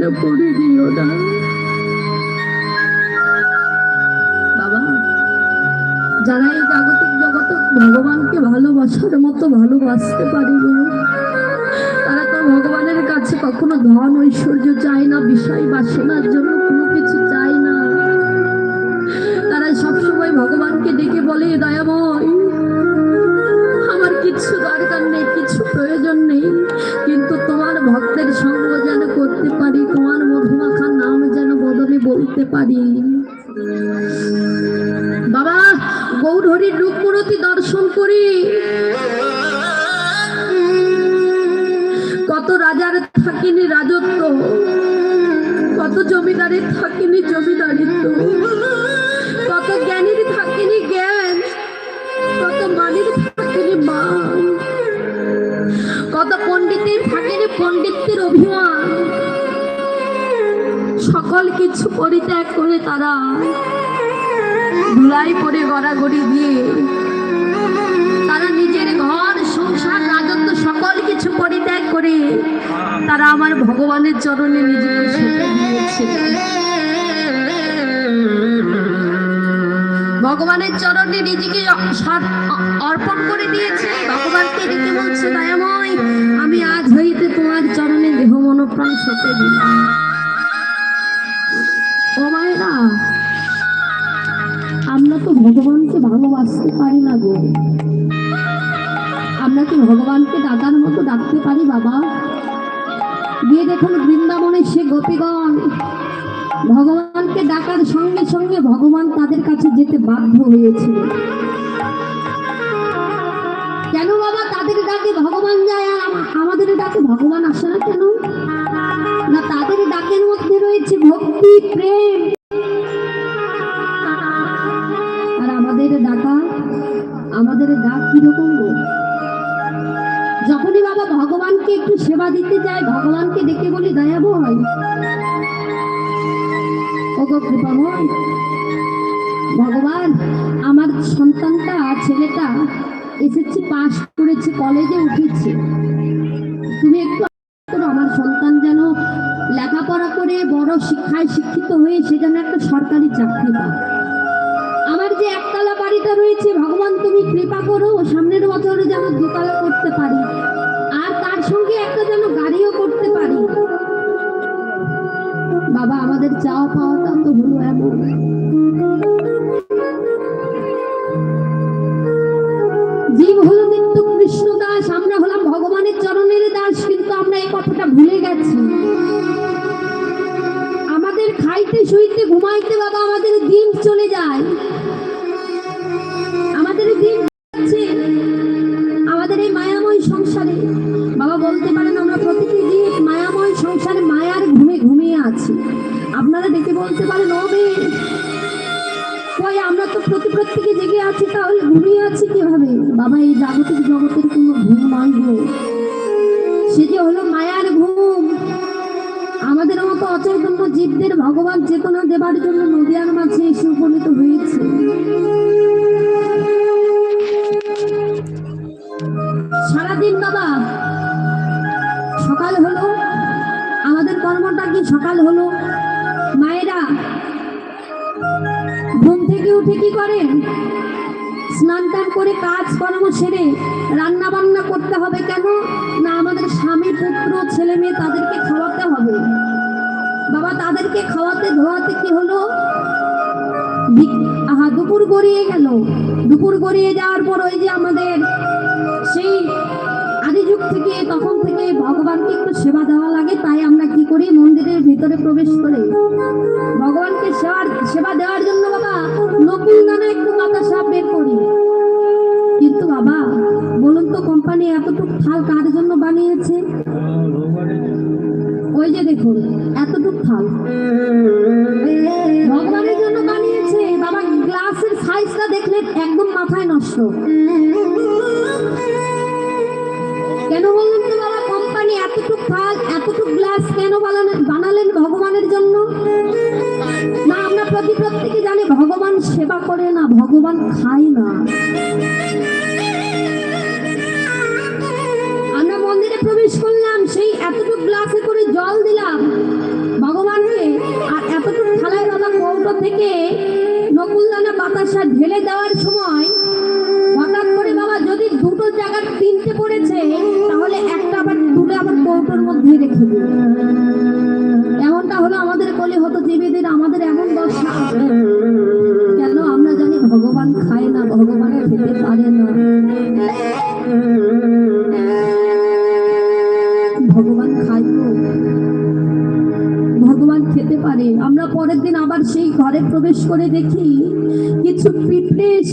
যেন করে দিও না। যারা এই জাগতিক জগতে ভগবানকে ভালোবাসার মতো ভালোবাসতে পারে গো, তারা তো ভগবানের কাছে কখনো ধন ঐশ্বর্য চায় না বিষয় বাসনার জন্য কোনো কিছু চায় না। তারা সবসময় ভগবানকে ডেকে বলে দয়াময় পারি বাবা গৌরহরির রূপমূরতি দর্শন করি। কত রাজার থাকিনি রাজত্ব কত জমিদারের থাকিনি জমিদারিত্ব। কিছু পরিত্যাগ করে তারা ধুলাই পরে গড়াগড়ি দিয়ে তারা নিজের ঘর, সংসার, রাজত্ব সকল কিছু পরিত্যাগ করে তারা আমার ভগবানের চরণে নিজেকে দিয়েছে। ভগবানের চরণে নিজেকে অর্পণ করে দিয়েছে। ভগবানকে ডেকে বলছে, দয়াময়, আমি আজ হইতে তোমার চরণে দেহ মনোপ্রাণ সঁপে দিলাম। হয়েছিল কেন বাবা? তাদের ডাকে ভগবান যায় আমাদের ডাকে ভগবান আসে না কেন? না, তাদের ডাকের মধ্যে রয়েছে ভক্তি, প্রেম। আর আমাদের ডাকা আমাদের ডাক কীরকম যখনই বাবা ভগবানকে একটু সেবা দিতে যায়, ভগবানকে ডেকে বলি দয়া ভয় ওগো কৃপাময়। ভগবান, আমার সন্তানটা, ছেলেটা এসেছে, পাশ করেছে, কলেজে উঠেছে। তুমি একটু আমার সন্তান যেন লেখাপড়া করে বড় শিক্ষায় শিক্ষিত হয়ে সে যেন একটা সরকারি চাকরি পায়। আমার যে একতলা বাড়িটা রয়েছে, ভগবান তুমি কৃপা করো সামনের বছরে যেন দোতলা করতে পারি, আর তার সঙ্গে একটা যেন গাড়িও করতে পারি। বাবা, আমাদের চাওয়া পাওয়াটা তো হলো এমন। মতো অচৈতন্য জীবদের ভগবান চেতনা দেবার জন্য নদিয়ার মাঝে এসে উপনীত হয়েছে। সারাদিন বাবা, সকাল হলো, আমাদের কর্মটা কি সকাল হলো? মায়েরা, ঘুম থেকে উঠে কি করেন? স্নান টান করে কাজ কর্ম সেরে রান্না বান্না করতে হবে কেন? না আমাদের স্বামী, পুত্র, ছেলে, মেয়ে তাদেরকে খাওয়াতে হবে। বাবা, তাদেরকে খাওয়াতে ধোয়াতে কি হলো? আহা, দুপুর গড়িয়ে গেল। দুপুর গড়িয়ে যাওয়ার পর ওই যে আমাদের সেই আদি যুগ থেকে, তখন থেকে ভগবানকে একটু সেবা দেওয়া লাগে, তাই আমরা কি করি? মন্দিরের ভিতরে প্রবেশ করে। ভগবানকে সেবার সেবা দেওয়ার জন্য বাবা নকুল দানা একটু বাতাসা বের করি। কিন্তু বাবা, বলুন তো, কোম্পানি এতটুকু থাল কার জন্য বানিয়েছে? ওই যে দেখুন, এতটুকু থাল ভগবানের জন্য বানিয়েছে, বাবা, গ্লাসের সাইজটা দেখলে একদম মাথায় নষ্ট। কেন বললেন তো বাবা, কোম্পানি এতটুকু থাল এতটুকু গ্লাস কেন বানালেন ভগবানের জন্য? না, আমরা প্রতি প্রত্যেকে জানি, ভগবান সেবা করে না, ভগবান খায় না।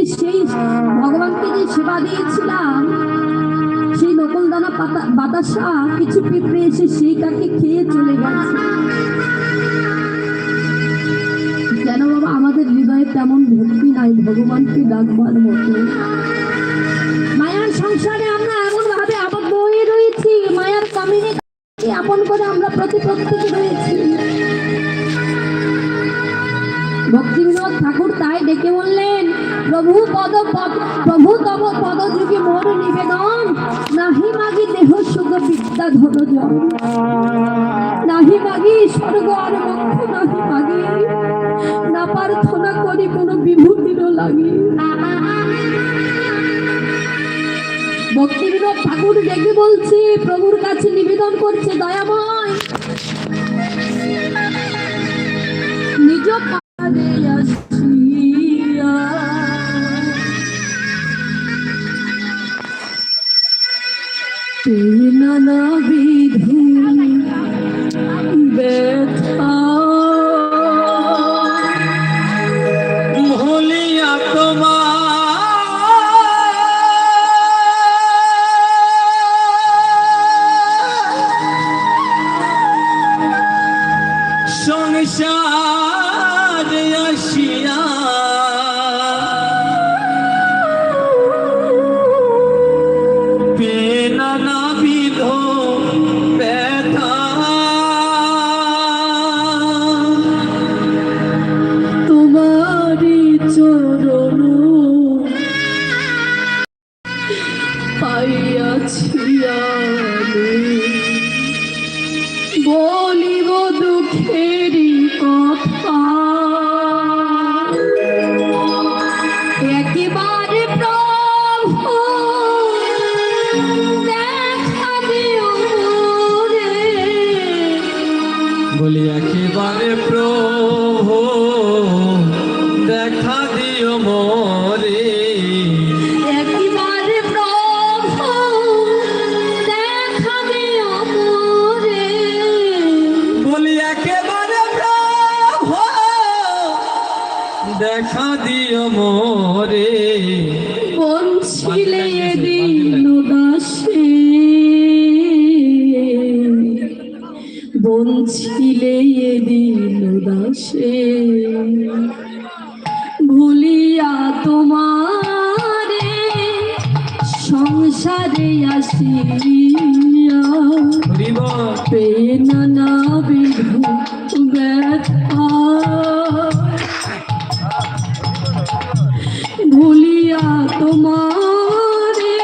এসে সেই ভগবানকে যে সেবা দিয়েছিলাম, সেই নকলদানা পাতা, বাতাসা কিছু পিঁপড়ে এসে সেইটাকে খেয়ে চলে গেছে। কেন বাবা, আমাদের হৃদয়ে তেমন ভক্তি নাই, ভগবানকে ডাকবার মতো। মায়ার সংসারে আমরা এমন ভাবে আবদ্ধ হয়ে রয়েছি, মায়ার কামিনে আপন করে আমরা প্রতি প্রত্যেকে রয়েছি ভক্তি ঠাকুর তাই ডেকে প্রভু পদ প্রভু তব পদ যুগে মোর নিবেদন। নাহি মাগি দেহ সুখ বিদ্যা ধন নাহি মাগি স্বর্গ আর মোক্ষ নাহি মাগি। না প্রার্থনা করি কোনো বিভূতির লাগে। ভক্তি ঠাকুর ডেকে বলছে, প্রভুর কাছে নিবেদন করছে দয়াময়। নিজ সংসার একেবারে সংসারে আসিয়া পেনা বিধু ব্যথা। ভুলিয়া তোমারে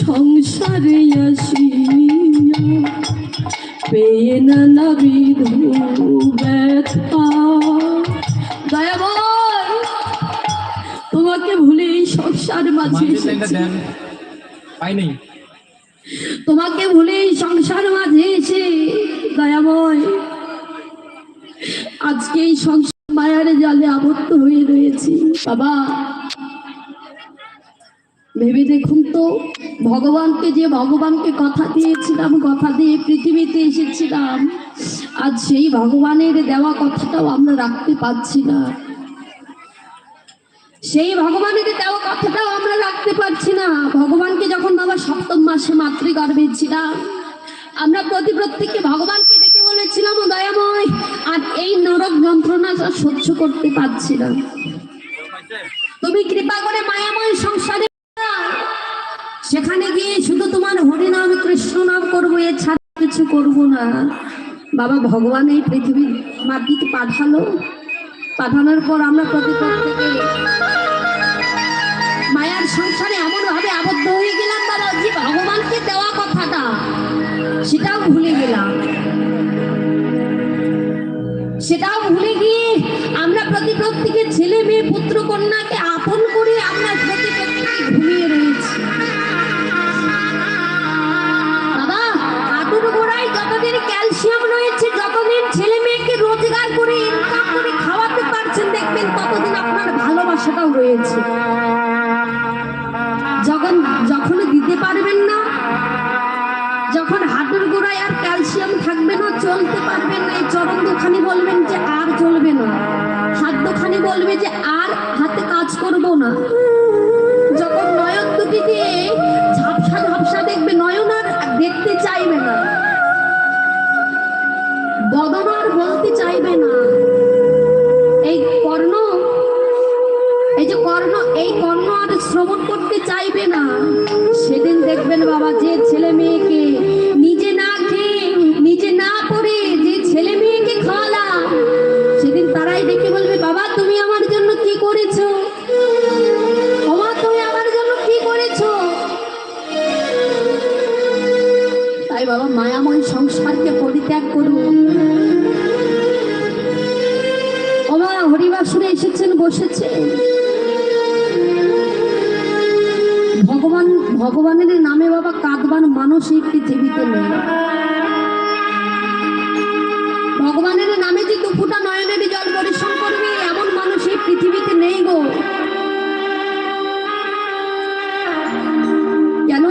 সংসারে আসিয়া পেনা বিধু ব্যথা। দয়াবর তোমাকে ভুলে এই সংসার মাঝে এসেছি। পাই নেই। তোমাকে ভুলে সংসার মাঝে এসে দয়াময়। আজকে এই সংসার মায়ার জালে আবদ্ধ হয়ে রয়েছি। বাবা, ভেবে দেখুন তো, ভগবানকে যে ভগবানকে কথা দিয়েছিলাম, কথা দিয়ে পৃথিবীতে এসেছিলাম, আজ সেই ভগবানের দেওয়া কথাটাও আমরা রাখতে পারছি না। সেই ভগবানের দেওয়া কথাটাও আমরা রাখতে পারছি না। ভগবানকে যখন বাবা সপ্তম মাসে মাতৃগর্ভে ছিলাম, আমরা প্রতি প্রত্যেককে ভগবানকে ডেকে বলেছিলাম দয়াময়, আর এই নরক যন্ত্রণাটা সহ্য করতে পারছি না। তুমি কৃপা করে মায়াময় সংসারে। সেখানে গিয়ে শুধু তোমার হরিনাম, কৃষ্ণ নাম করব এছাড়া কিছু করব না। বাবা ভগবান এই পৃথিবীর মাটিতে পাঠালো। পাঠানোর পর আমরা প্রতি থেকে মায়ার সংসারে এমন ভাবে আবদ্ধ হয়ে গেলাম বাবা, যে ভগবানকে দেওয়া কথাটা, সেটাও ভুলে গেলাম। সেটাও ভুলে গিয়ে আমরা প্রতিপক্ষ থেকে ছেলে মেয়ে, পুত্র, কন্যাকে ভালোবাসাটাও রয়েছে। যখন যখন দিতে পারবেন না, যখন হাঁটুর গোড়ায় আর ক্যালসিয়াম থাকবে না, চলতে পারবেন না, এই চরণ দোখানি বলবেন যে আর চলবে না। হাত দোখানি বলবে যে আর হাতে কাজ করব না। যখন নয়ন দুটি দিয়ে ঝাপসা ঝাপসা দেখবে, নয়ন আর দেখতে চাইবে না। বদন আর বলতে চাইবে না। চাইবে না। সেদিন দেখবেন বাবা, যে ছেলে মেয়েকে নিজে না খেয়ে, নিজে না পড়ে যে ছেলে মেয়েকে খাওয়ালা, সেদিন তারাই দেখে বলবে, বাবা, তুমি আমার জন্য কি করেছ? ওমা তুমি আমার জন্য কি করেছ? তাই বাবা, মায়াময় সংসারকে পরিত্যাগ করুন। বাবা, হরিবাসরে এসেছেন, বসেছেন। ভগবানের নামে বাবা কাঁদবার এই পৃথিবীতে নেই ভগবানের নামে যে দুপুটা নয়নের জল পরিশ্রম করবে, এমন মানুষ এই পৃথিবীতে নেই গো। কেন?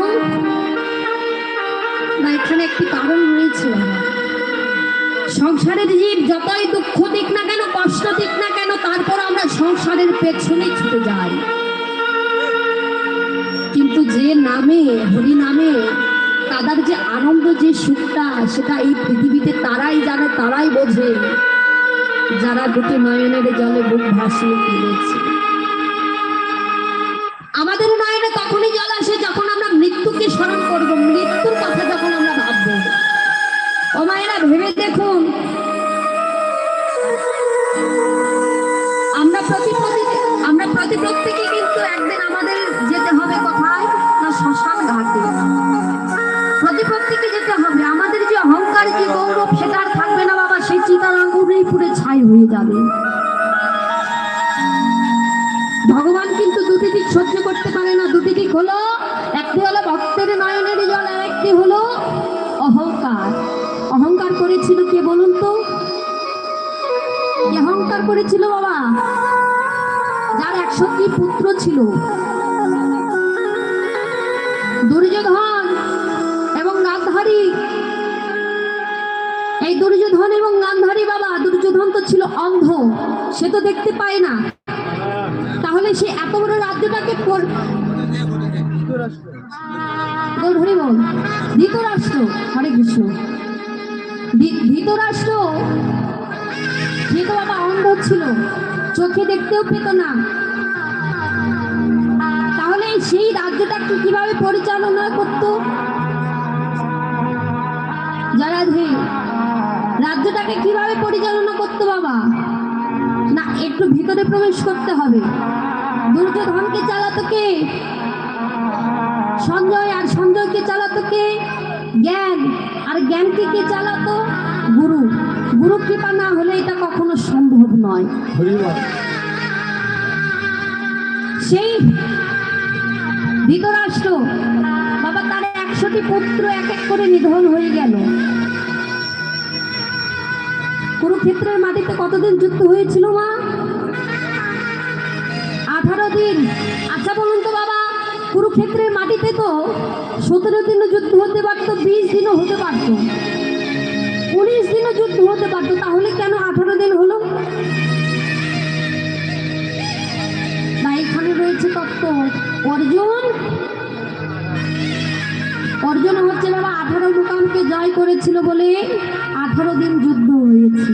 না, এখানে একটি কারণ রয়েছে। সংসারের জীব যতই দুঃখ দিক না কেন, কষ্ট দিক না কেন, তারপর আমরা সংসারের পেছনে ছুটে যাই। নামে হরি নামে, তাদের যে আনন্দ, যে সুখটা, সেটা এই পৃথিবীতে তারাই জানে, তারাই বোঝে। যারা দুটি নয়নের জলে বুক ভাসিয়ে ফেলেছে। আমাদের নয়নে তখনই জল আসে যখন আমরা মৃত্যুকে স্মরণ করব, মৃত্যুর কথা যখন আমরা ভাববো। ও মায়েরা, ভেবে দেখুন। আমরা প্রতি আমরা প্রতি প্রত্যেকে কিন্তু একদিন আমাদের যেতে হবে কোথায় না শ্মশান ঘাটে প্রতি প্রত্যেকে যেতে হবে। আমাদের যে অহংকার, যে গৌরব, সেটা আর থাকবে না বাবা। সেই চিতার আঙ্গুরেই পুরে ছাই হয়ে যাবে। ভগবান কিন্তু দুটি দিক সহ্য করতে পারে না। দুটি দিক হলো, একটি হলো ভক্তের নয়নের জল, আর একটি হলো অহংকার। অহংকার করেছিল কে বলুন তো? অহংকার করেছিল বাবা? যার একশোটি পুত্র ছিল। দুর্যোধন এবং গান্ধারী বাবা দুর্যোধন তো ছিল অন্ধ, সে তো দেখতে পায় না। তাহলে সে এত বড় রাজ্যটাকে ধৃতরাষ্ট্র, হরে কৃষ্ণ। ধৃতরাষ্ট্র বাবা অন্ধ ছিল, চোখে দেখতেও পেত না। তাহলে সেই রাজ্যটাকে কীভাবে পরিচালনা করত? যারা ধে রাজ্যটাকে কীভাবে পরিচালনা করতো বাবা? না একটু ভিতরে প্রবেশ করতে হবে। দুর্যোধনকে চালাতো কে? সঞ্জয় আর সঞ্জয়কে চালাতো কে? জ্ঞান। আর জ্ঞানকে কে চালাতো? গুরু। গুরু কৃপা না হলে এটা কখনো সম্ভব নয়। সেই ধৃতরাষ্ট্র। বাবা তার একশোটি পুত্র এক এক করে নিধন হয়ে গেল। কুরুক্ষেত্রের মাটিতে কতদিন যুক্ত হয়েছিল মা? আঠারো দিন। আচ্ছা বলুন তো বাবা, কুরুক্ষেত্রের মাটিতে তো সতেরো দিনও যুদ্ধ হতে পারতো, বিশ দিনও হতে পারতো। উনিশ দিনও যুদ্ধ হতে পারতো, তাহলে কেন আঠারো দিন হলো? এখানে রয়েছে তত্ত্ব। অর্জুন? অর্জুন হচ্ছে বাবা আঠারো মুকামকে জয় করেছিল বলে আঠারো দিন যুদ্ধ হয়েছে।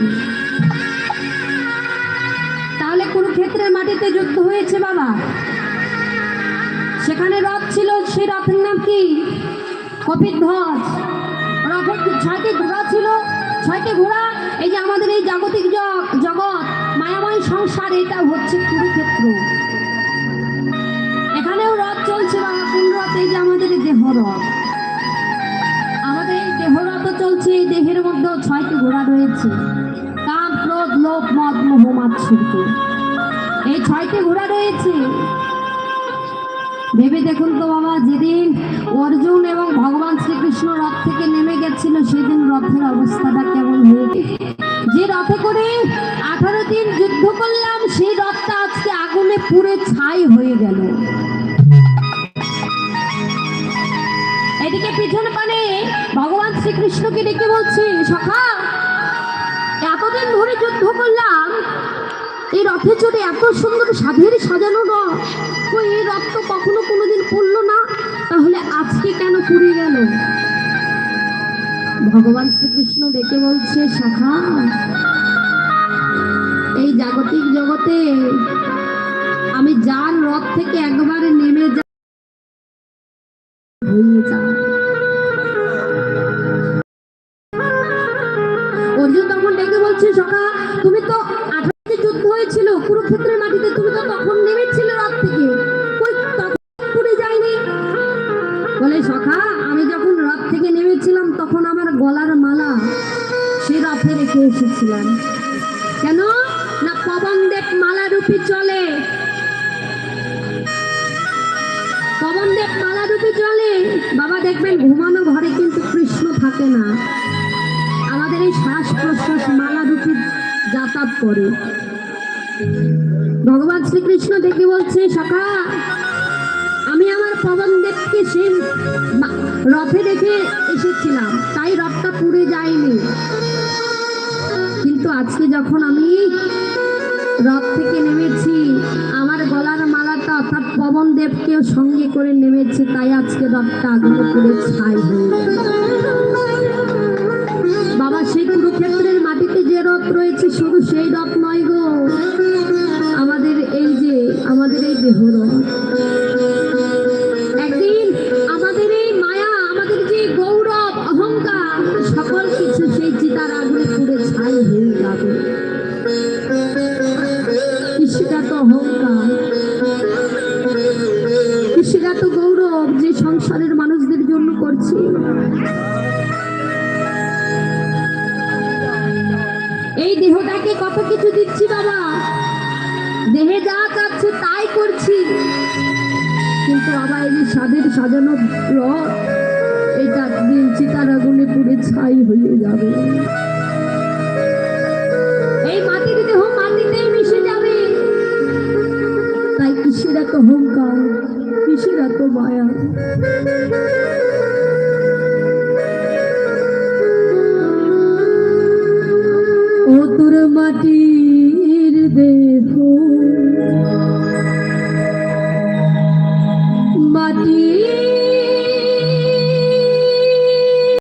তাহলে কুরুক্ষেত্রের মাটিতে যুদ্ধ হয়েছে বাবা? সেখানে রথ ছিল, সেই রথের নাম কি? কপির ধ্বজ। রথের ছয়টি ঘোড়া ছিল, ছয়টি ঘোড়া, এই যে আমাদের এই জাগতিক জগৎ, মায়াময় সংসার, এটা হচ্ছে কুরুক্ষেত্র এখানেও রথ চলছে বাবা, কোন রথ? এই যে আমাদের দেহ রথ। এই দেহের মধ্যে ছয়টি ঘোড়া রয়েছে। কাম ক্রোধ, লোভ, মদ, মোহ মাৎসর্য এই ছয়টি ঘোড়া রয়েছে। ভেবে দেখুন তো বাবা, যেদিন অর্জুন এবং ভগবান শ্রীকৃষ্ণ রথ থেকে নেমে গেছিল, সেদিন রথের অবস্থাটা কেমন হয়েছে যে রথে করে আঠারো দিন যুদ্ধ করলাম, সেই রথটা আজকে আগুনে পুড়ে ছাই হয়ে গেল। এদিকে পিছন পানে ভগবান শ্রীকৃষ্ণকে ডেকে বলছে, সখা, এতদিন ধরে যুদ্ধ করলাম। এই রথে চড়ে এত সুন্দর সাধের সাজানো রথ। ও এই রথ তো কখনো কোনোদিন পড়ল না। তাহলে আজকে কেন পুড়ে গেল? ভগবান শ্রীকৃষ্ণ ডেকে বলছে শাখা এই জাগতিক জগতে আমি যার রথ থেকে একবারে নেমে সে এসেছিলাম কেন? না পবন দেব মালা রূপে চলে পবনদেব মালা রূপে চলে বাবা দেখবেন ঘুমানো ঘরে কিন্তু কৃষ্ণ থাকে না। আমাদের এই শ্বাস প্রশ্বাস মালা রূপে যাতায়াত করে। ভগবান শ্রীকৃষ্ণ দেখে বলছে, সখা, আমি আমার পবনদেবকে সে মা- রথে দেখে এসেছিলাম। তাই রথটা পুড়ে যায়নি। কিন্তু আজকে যখন আমি রথ থেকে নেমেছি, আমার গলার মালাটা অর্থাৎ পবন দেবকেও সঙ্গে করে নেমেছে, তাই আজকে রথটা আগুনে পুড়ে ছাই বাবা, সেই কুরুক্ষেত্রের মাটিতে যে রথ রয়েছে, শুধু সেই রথ নয় গো, আমাদের এই যে, আমাদের এই দেহ রথ। এই দেহটাকে কত কিছু দিচ্ছি বাবা? দেহে যা চাচ্ছে তাই করছি। কিন্তু আবার এই যে স্বাদের সাজানো রথ, এটা দিন চিতার আগুনে পুড়ে ছাই হয়ে যাবে। এই মাটির দেহ মাটিতেই মিশে যাবে। তাই কিসের এত অহংকার, কিসের এত মায়া? ও তোর মাটির দেহ